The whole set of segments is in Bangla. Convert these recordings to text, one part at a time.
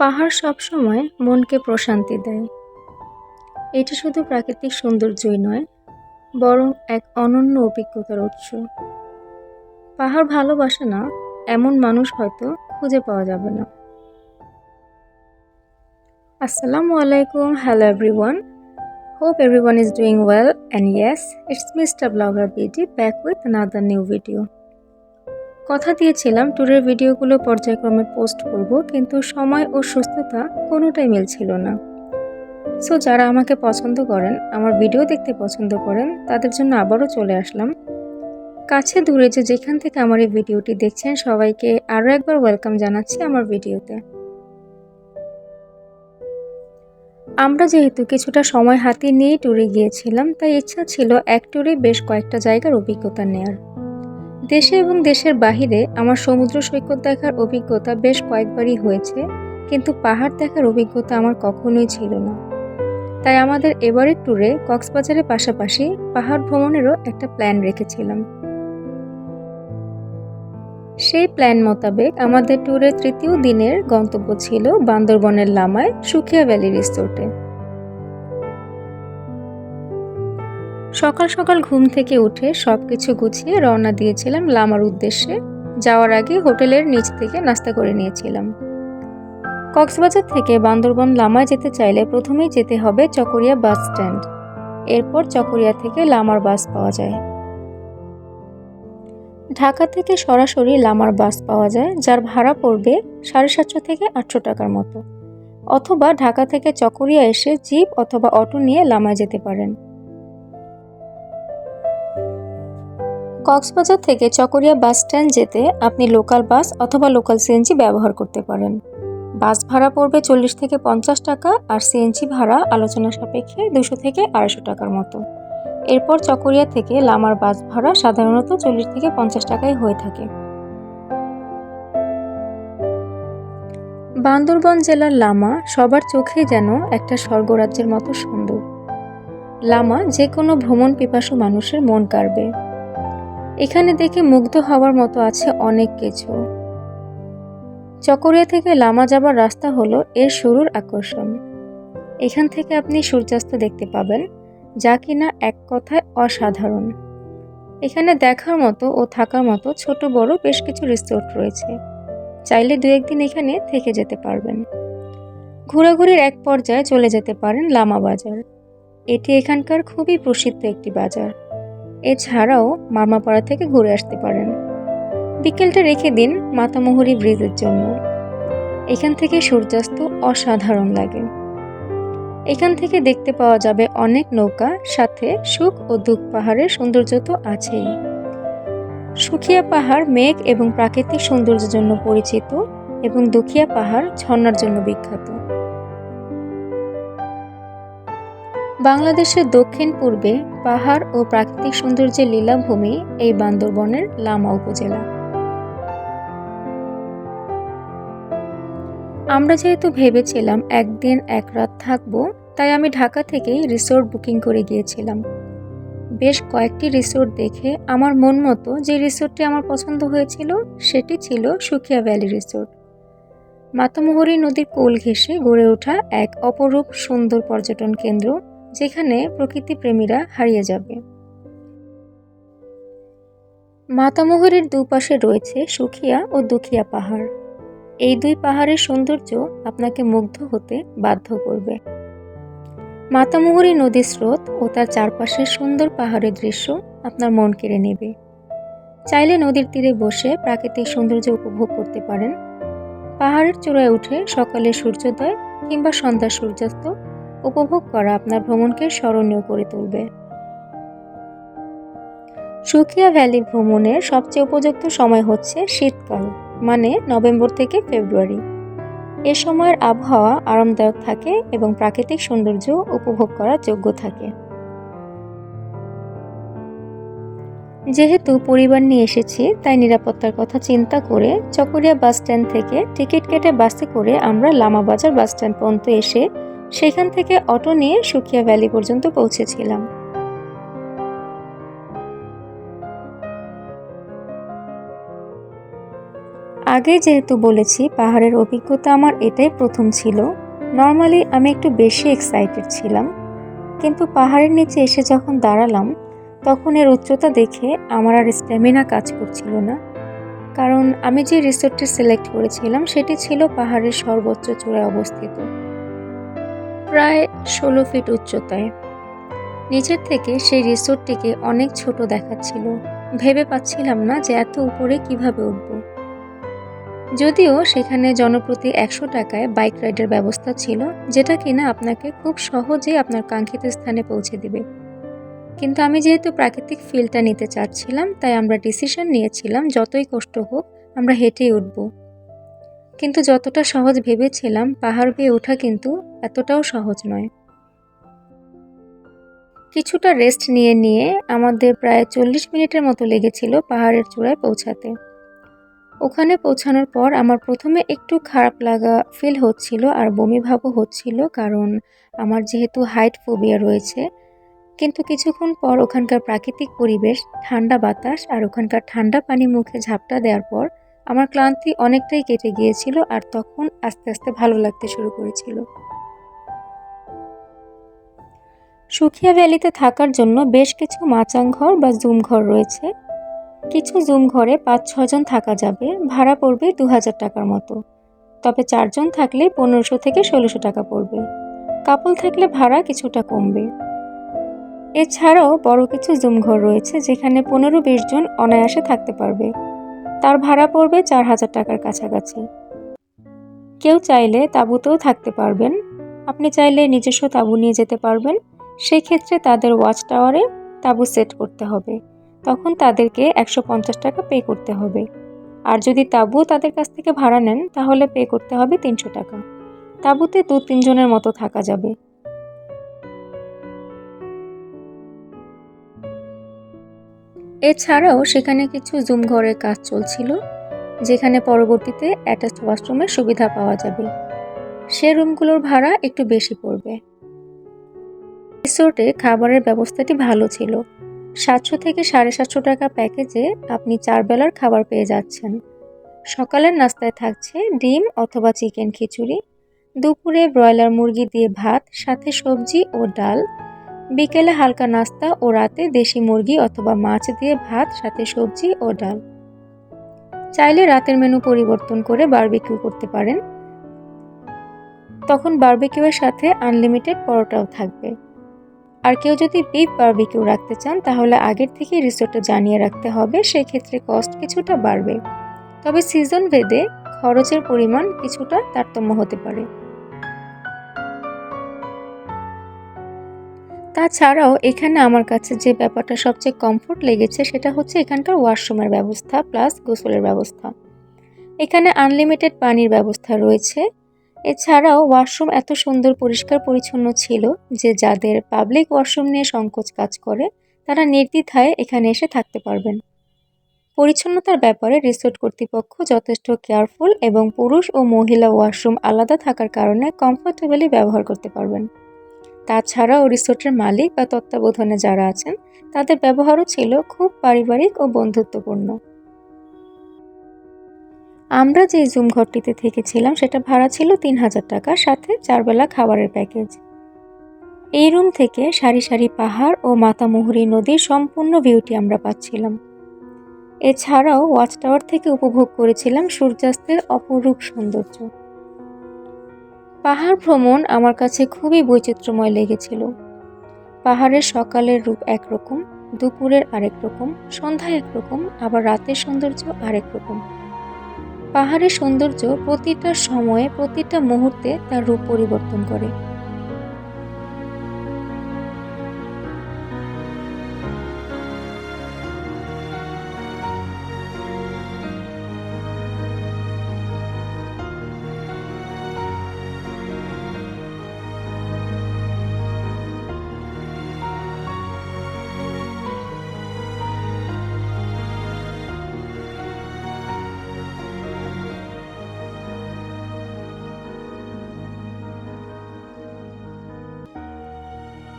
পাহাড় সবসময় মনকে প্রশান্তি দেয়। এটি শুধু প্রাকৃতিক সৌন্দর্যই নয়, বরং এক অনন্য অভিজ্ঞতার উৎস। পাহাড় ভালোবাসে না, এমন মানুষ হয়তো খুঁজে পাওয়া যাবে না। আসসালামু আলাইকুম, hello everyone. Hope everyone is doing well, and yes, it's mister blogger BD back with another new video. কথা দিয়েছিলাম, ট্যুরের ভিডিওগুলো পর্যায়ক্রমে পোস্ট করব, কিন্তু সময় ও সুস্থতা কোনোটাই মিলছিল না। সো যারা আমাকে পছন্দ করেন, আমার ভিডিও দেখতে পছন্দ করেন, তাদের জন্য আবারও চলে আসলাম। কাছে দূরে যে যেখান থেকে আমার এই ভিডিওটি দেখছেন, সবাইকে আরও একবার ওয়েলকাম জানাচ্ছি আমার ভিডিওতে। আমরা যেহেতু কিছুটা সময় হাতে নিয়ে ট্যুরে গিয়েছিলাম, তাই ইচ্ছা ছিল এক ট্যুরে বেশ কয়েকটা জায়গার অভিজ্ঞতা নেয়ার। দেশে এবং দেশের বাহিরে আমার সমুদ্র সৈকত দেখার অভিজ্ঞতা বেশ কয়েকবারই হয়েছে, কিন্তু পাহাড় দেখার অভিজ্ঞতা আমার কখনোই ছিল না। তাই আমাদের এবারের ট্যুরে কক্সবাজারের পাশাপাশি পাহাড় ভ্রমণেরও একটা প্ল্যান রেখেছিলাম। সেই প্ল্যান মোতাবেক আমাদের ট্যুরের তৃতীয় দিনের গন্তব্য ছিল বান্দরবনের লামায় সুখিয়া ভ্যালি রিসোর্টে। সকাল সকাল ঘুম থেকে উঠে সব কিছু গুছিয়ে রওনা দিয়েছিলাম লামার উদ্দেশ্যে। যাওয়ার আগে হোটেলের নিচ থেকে নাস্তা করে নিয়েছিলাম। কক্সবাজার থেকে বান্দরবন লামায় যেতে চাইলে প্রথমেই যেতে হবে চকরিয়া বাস স্ট্যান্ড। এরপর চকরিয়া থেকে লামার বাস পাওয়া যায়। ঢাকা থেকে সরাসরি লামার বাস পাওয়া যায়, যার ভাড়া পড়বে সাড়ে সাতশো থেকে আটশো টাকার মতো। অথবা ঢাকা থেকে চকরিয়া এসে জিপ অথবা অটো নিয়ে লামায় যেতে পারেন। কক্সবাজার থেকে চকরিয়া বাস স্ট্যান্ড যেতে আপনি লোকাল বাস অথবা লোকাল সিএনজি ব্যবহার করতে পারেন। বাস ভাড়া পড়বে চল্লিশ থেকে পঞ্চাশ টাকা আর সিএনজি ভাড়া আলোচনা সাপেক্ষে দুশো থেকে আড়াইশো টাকার মতো। এরপর চকরিয়া থেকে লামার বাস ভাড়া সাধারণত চল্লিশ থেকে পঞ্চাশ টাকায় হয়ে থাকে। বান্দরবন জেলার লামা সবার চোখে যেন একটা স্বর্গরাজ্যের মতো সুন্দর। লামা যে কোনো ভ্রমণ পিপাসু মানুষের মন কাড়বে। এখানে দেখে মুগ্ধ হওয়ার মতো আছে অনেক কিছু। চকরিয়া থেকে লামা যাবার রাস্তা হলো এর শুরুর আকর্ষণ। এখান থেকে আপনি সূর্যাস্ত দেখতে পাবেন, যা কিনা এক কথায় অসাধারণ। এখানে দেখার মতো ও থাকার মতো ছোট বড় বেশ কিছু রিসোর্ট রয়েছে। চাইলে দু একদিন এখানে থেকে যেতে পারবেন। ঘোরাঘুরির এক পর্যায়ে চলে যেতে পারেন লামা বাজার। এটি এখানকার খুবই প্রসিদ্ধ একটি বাজার। এছাড়াও মারমাপাড়া থেকে ঘুরে আসতে পারেন। বিকেলটা রেখে দিন মাতামুহুরি ব্রিজের জন্য। এখান থেকে সূর্যাস্ত অসাধারণ লাগে। এখান থেকে দেখতে পাওয়া যাবে অনেক নৌকা, সাথে সুখ ও দুঃখ পাহাড়ের সৌন্দর্য তো আছেই। সুখিয়া পাহাড় মেঘ এবং প্রাকৃতিক সৌন্দর্যের জন্য পরিচিত এবং দুখিয়া পাহাড় ঝর্ণার জন্য বিখ্যাত। বাংলাদেশের দক্ষিণ পূর্বে পাহাড় ও প্রাকৃতিক সৌন্দর্যের লীলাভূমি এই বান্দরবনের লামা উপজেলা। আমরা যেহেতু ভেবেছিলাম একদিন এক রাত থাকব, তাই আমি ঢাকা থেকেই রিসোর্ট বুকিং করে গিয়েছিলাম। বেশ কয়েকটি রিসোর্ট দেখে আমার মন মতো যে রিসোর্টটি আমার পছন্দ হয়েছিল, সেটি ছিল সুখিয়া ভ্যালি রিসোর্ট। মাতামুহুরী নদীর কোল ঘেঁষে গড়ে ওঠা এক অপরূপ সুন্দর পর্যটন কেন্দ্র যেখানে প্রকৃতি প্রেমীরা হারিয়ে যাবে। মাতামুহুরীর দুপাশে রয়েছে সুখিয়া ও দুখিয়া পাহাড়। এই দুই পাহাড়ের সৌন্দর্য আপনাকে মুগ্ধ হতে বাধ্য করবে। মাতামুহুরী নদীর স্রোত ও তার চারপাশের সুন্দর পাহাড়ের দৃশ্য আপনার মন কেড়ে নেবে। চাইলে নদীর তীরে বসে প্রাকৃতিক সৌন্দর্য উপভোগ করতে পারেন। পাহাড়ের চূড়ায় উঠে সকালে সূর্যোদয় কিংবা সন্ধ্যার সূর্যাস্ত উপভোগ করা আপনার ভ্রমণকে স্মরণীয় করে তুলবে। সুখিয়া ভ্যালি ভ্রমণের সবচেয়ে উপযুক্ত সময় হচ্ছে শীতকাল মানে নভেম্বর থেকে ফেব্রুয়ারি। এ সময়ের আবহাওয়া আরামদায়ক থাকে এবং প্রাকৃতিক সৌন্দর্য উপভোগ করার যোগ্য থাকে। যেহেতু পরিবার নিয়ে এসেছি, তাই নিরাপত্তার কথা চিন্তা করে চকরিয়া বাস স্ট্যান্ড থেকে টিকিট কেটে বাসে করে আমরা লামাবাজার বাস স্ট্যান্ড পর্যন্ত এসে সেখান থেকে অটো নিয়ে সুখিয়া ভ্যালি পর্যন্ত পৌঁছেছিলাম। আগে যেহেতু বলেছি, পাহাড়ের অভিজ্ঞতা আমার এটাই প্রথম ছিল। নর্মালি আমি একটু বেশি এক্সাইটেড ছিলাম। কিন্তু পাহাড়ের নিচে এসে যখন দাঁড়ালাম, তখন এর উচ্চতা দেখে আমার আর স্ট্যামিনা কাজ করছিল না। কারণ আমি যে রিসোর্টটি সিলেক্ট করেছিলাম, সেটি ছিল পাহাড়ের সর্বোচ্চ চূড়ায় অবস্থিত। প্রায় ষোলো ফিট উচ্চতায়। নিচের থেকে সেই রিসোর্টটিকে অনেক ছোট দেখাচ্ছিল। ভেবে পাচ্ছিলাম না যে এত উপরে কীভাবে উঠব। যদিও সেখানে জনপ্রতি একশো টাকায় বাইক রাইডের ব্যবস্থা ছিল, যেটা কিনা আপনাকে খুব সহজেই আপনার কাঙ্ক্ষিত স্থানে পৌঁছে দিবে। কিন্তু আমি যেহেতু প্রাকৃতিক ফিলটা নিতে চাচ্ছিলাম, তাই আমরা ডিসিশন নিয়েছিলাম, যতই কষ্ট হোক আমরা হেঁটেই উঠব। কিন্তু যতটা সহজ ভেবেছিলাম, পাহাড় বেয়ে ওঠা কিন্তু এতটাও সহজ নয়। কিছুটা রেস্ট নিয়ে নিয়ে আমাদের প্রায় চল্লিশ মিনিটের মতো লেগেছিল পাহাড়ের চূড়ায় পৌঁছাতে। ওখানে পৌঁছানোর পর আমার প্রথমে একটু খারাপ লাগা ফিল হচ্ছিল আর বমি ভাবও হচ্ছিল কারণ আমার যেহেতু হাইট ফোবিয়া রয়েছে, কিন্তু কিছুক্ষণ পর ওখানকার প্রাকৃতিক পরিবেশ, ঠান্ডা বাতাস আর ওখানকার ঠান্ডা পানি মুখে ঝাপটা দেওয়ার পর আমার ক্লান্তি অনেকটাই কেটে গিয়েছিল আর তখন আস্তে আস্তে ভালো লাগতে শুরু করেছিল। সুখিয়া ভ্যালিতে থাকার জন্য বেশ কিছু মাচাং ঘর বা জুম ঘর রয়েছে। কিছু জুম ঘরে পাঁচ ছজন থাকা যাবে, ভাড়া পড়বে দু হাজার টাকার মতো। তবে চারজন থাকলে পনেরোশো থেকে ষোলোশো টাকা পড়বে। কাপল থাকলে ভাড়া কিছুটা কমবে। এছাড়াও বড় কিছু জুম ঘর রয়েছে যেখানে পনেরো, বিশ জন অনায়াসে থাকতে পারবে। তার ভাড়া পড়বে চার হাজার টাকার কাছাকাছি। কেউ চাইলে তাঁবুতেও থাকতে পারবেন। আপনি চাইলে নিজস্ব তাঁবু নিয়ে যেতে পারবেন। সেই ক্ষেত্রে তাদের ওয়াচ টাওয়ারে তাঁবু সেট করতে হবে। তখন তাদেরকে একশো পঞ্চাশ টাকা পে করতে হবে। আর যদি তাঁবু তাদের কাছ থেকে ভাড়া নেন, তাহলে পে করতে হবে তিনশো টাকা। তাঁবুতে দু তিনজনের মতো থাকা যাবে। এছাড়াও সেখানে কিছু জুম ঘরের কাজ চলছিল, যেখানে পরবর্তীতে অ্যাটাচ ওয়াশরুমের সুবিধা পাওয়া যাবে। সে রুমগুলোর ভাড়া একটু বেশি পড়বে। রিসোর্টে খাবারের ব্যবস্থাটি ভালো ছিল। সাতশো থেকে সাড়ে সাতশো টাকা প্যাকেজে আপনি চার বেলার খাবার পেয়ে যাচ্ছেন। সকালের নাস্তায় থাকছে ডিম অথবা চিকেন খিচুড়ি, দুপুরে ব্রয়লার মুরগি দিয়ে ভাত, সাথে সবজি ও ডাল বিকেলে হালকা নাস্তা ও রাতে দেশি মুরগি অথবা মাছ দিয়ে ভাত, সাথে সবজি ও ডাল। চাইলে রাতের মেনু পরিবর্তন করে বারবিকিউ করতে পারেন। তখন বারবিকিউয়ের সাথে আনলিমিটেড পরোটাও থাকবে। আর কেউ যদি বিফ বারবিকিউ রাখতে চান, তাহলে আগের থেকে রিসোর্টে জানিয়ে রাখতে হবে সেই ক্ষেত্রে কস্ট কিছুটা বাড়বে। তবে সিজন ভেদে খরচের পরিমাণ কিছুটা তারতম্য হতে পারে। তাছাড়াও এখানে আমার কাছে যে ব্যাপারটা সবচেয়ে কমফোর্ট লেগেছে সেটা হচ্ছে এখানকার ওয়াশরুমের ব্যবস্থা প্লাস গোসলের ব্যবস্থা। এখানে আনলিমিটেড পানির ব্যবস্থা রয়েছে। এছাড়াও ওয়াশরুম এত সুন্দর, পরিষ্কার, পরিচ্ছন্ন ছিল যে যাদের পাবলিক ওয়াশরুম নিয়ে সংকোচ কাজ করে, তারা নির্দ্বিধায় এখানে এসে থাকতে পারবেন। পরিচ্ছন্নতার ব্যাপারে রিসোর্ট কর্তৃপক্ষ যথেষ্ট কেয়ারফুল এবং পুরুষ ও মহিলা ওয়াশরুম আলাদা থাকার কারণে কমফোর্টেবলি ব্যবহার করতে পারবেন। তাছাড়াও রিসোর্টের মালিক বা তত্ত্বাবধানে যারা আছেন, তাদের ব্যবহারও ছিল খুব পারিবারিক ও বন্ধুত্বপূর্ণ। আমরা যে জুম ঘরটিতে থেকেছিলাম, সেটা ভাড়া ছিল তিন হাজার টাকা, সাথে চারবেলা খাবারের প্যাকেজ। এই রুম থেকে সারি সারি পাহাড় ও মাতামুহুরী নদীর সম্পূর্ণ ভিউটি আমরা পাচ্ছিলাম। এছাড়াও ওয়াচ টাওয়ার থেকে উপভোগ করেছিলাম সূর্যাস্তের অপরূপ সৌন্দর্য। পাহাড় ভ্রমণ আমার কাছে খুবই বৈচিত্র্যময় লেগেছিল। পাহাড়ের সকালের রূপ একরকম, দুপুরের আরেক রকম সন্ধ্যা একরকম আবার রাতের সৌন্দর্য আরেক রকম। পাহাড়ের সৌন্দর্য প্রতিটা সময়ে, প্রতিটা মুহূর্তে তার রূপ পরিবর্তন করে।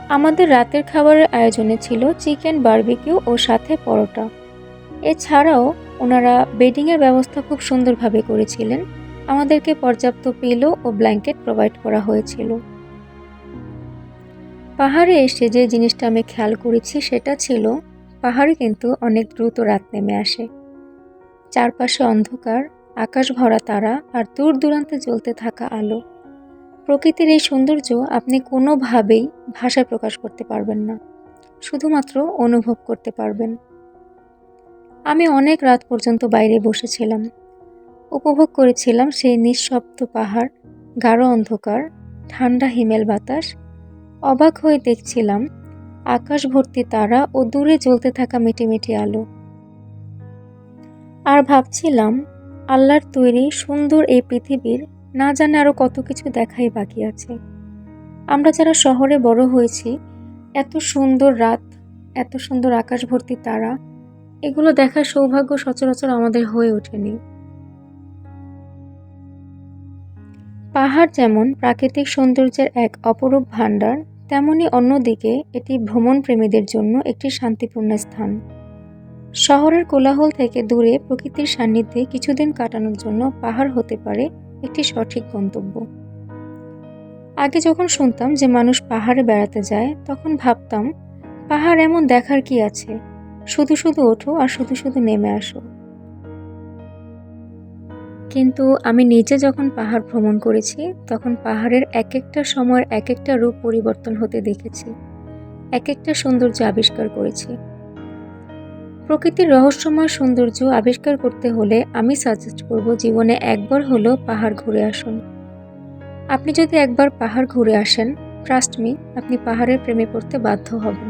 আমাদের রাতের খাবারের আয়োজনে ছিল চিকেন বারবিকিউ ও সাথে পরোটা। এছাড়াও ওনারা বেডিংয়ের ব্যবস্থা খুব সুন্দরভাবে করেছিলেন। আমাদেরকে পর্যাপ্ত পিলো ও ব্ল্যাঙ্কেট প্রোভাইড করা হয়েছিল। পাহাড়ে এসে যে জিনিসটা আমি খেয়াল করেছি সেটা ছিল, পাহাড়ে কিন্তু অনেক দ্রুত রাত নেমে আসে। চারপাশে অন্ধকার, আকাশ ভরা তারা আর দূর দূরান্তে জ্বলতে থাকা আলো। প্রকৃতির এই সৌন্দর্য আপনি কোনোভাবেই ভাষায় প্রকাশ করতে পারবেন না, শুধুমাত্র অনুভব করতে পারবেন। আমি অনেক রাত পর্যন্ত বাইরে বসেছিলাম। উপভোগ করেছিলাম সেই নিঃশব্দ পাহাড়, গাঢ় অন্ধকার, ঠান্ডা হিমেল বাতাস। অবাক হয়ে দেখছিলাম আকাশ ভর্তি তারা ও দূরে জ্বলতে থাকা মিটিমিটি আলো। আর ভাবছিলাম, আল্লাহর তৈরি সুন্দর এই পৃথিবীর না জানে আরও কত কিছু দেখাই বাকি আছে। আমরা যারা শহরে বড় হয়েছি, এত সুন্দর রাত, এত সুন্দর আকাশ ভর্তি তারা, এগুলো দেখার সৌভাগ্য সচরাচর আমাদের হয়ে ওঠেনি। পাহাড় যেমন প্রাকৃতিক সৌন্দর্যের এক অপরূপ ভাণ্ডার, তেমনি অন্যদিকে এটি ভ্রমণ প্রেমীদের জন্য একটি শান্তিপূর্ণ স্থান। শহরের কোলাহল থেকে দূরে প্রকৃতির সান্নিধ্যে কিছুদিন কাটানোর জন্য পাহাড় হতে পারে একটি সঠিক গন্তব্য। আগে যখন শুনতাম যে মানুষ পাহাড়ে বেড়াতে যায়, তখন ভাবতাম, পাহাড় এমন দেখার কি আছে? শুধু শুধু ওঠো আর শুধু শুধু নেমে আসো। কিন্তু আমি নিজে যখন পাহাড় ভ্রমণ করেছি, তখন পাহাড়ের এক একটা সময়ের এক একটা রূপ পরিবর্তন হতে দেখেছি। এক একটা সৌন্দর্য আবিষ্কার করেছি। প্রকৃতির রহস্যময় সৌন্দর্য আবিষ্কার করতে হলে আমি সাজেস্ট করব জীবনে একবার হলো পাহাড় ঘুরে আসুন। আপনি যদি একবার পাহাড় ঘুরে আসেন ট্রাস্ট মি আপনি পাহাড়ের প্রেমে পড়তে বাধ্য হবেন।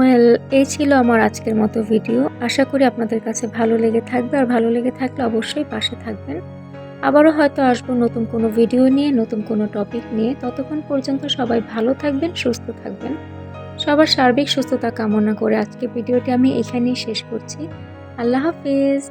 ওয়েল এই ছিল আমার আজকের মতো ভিডিও আশা করি আপনাদের কাছে ভালো লেগে থাকবে। আর ভালো লেগে থাকলে অবশ্যই পাশে থাকবেন। আবারও হয়তো আসব নতুন কোনো ভিডিও নিয়ে, নতুন কোনো টপিক নিয়ে। ততক্ষণ পর্যন্ত সবাই ভালো থাকবেন, সুস্থ থাকবেন। সবার সার্বিক সুস্থতা কামনা করে আজকে ভিডিওটি আমি এখানেই শেষ করছি। আল্লাহ হাফিজ।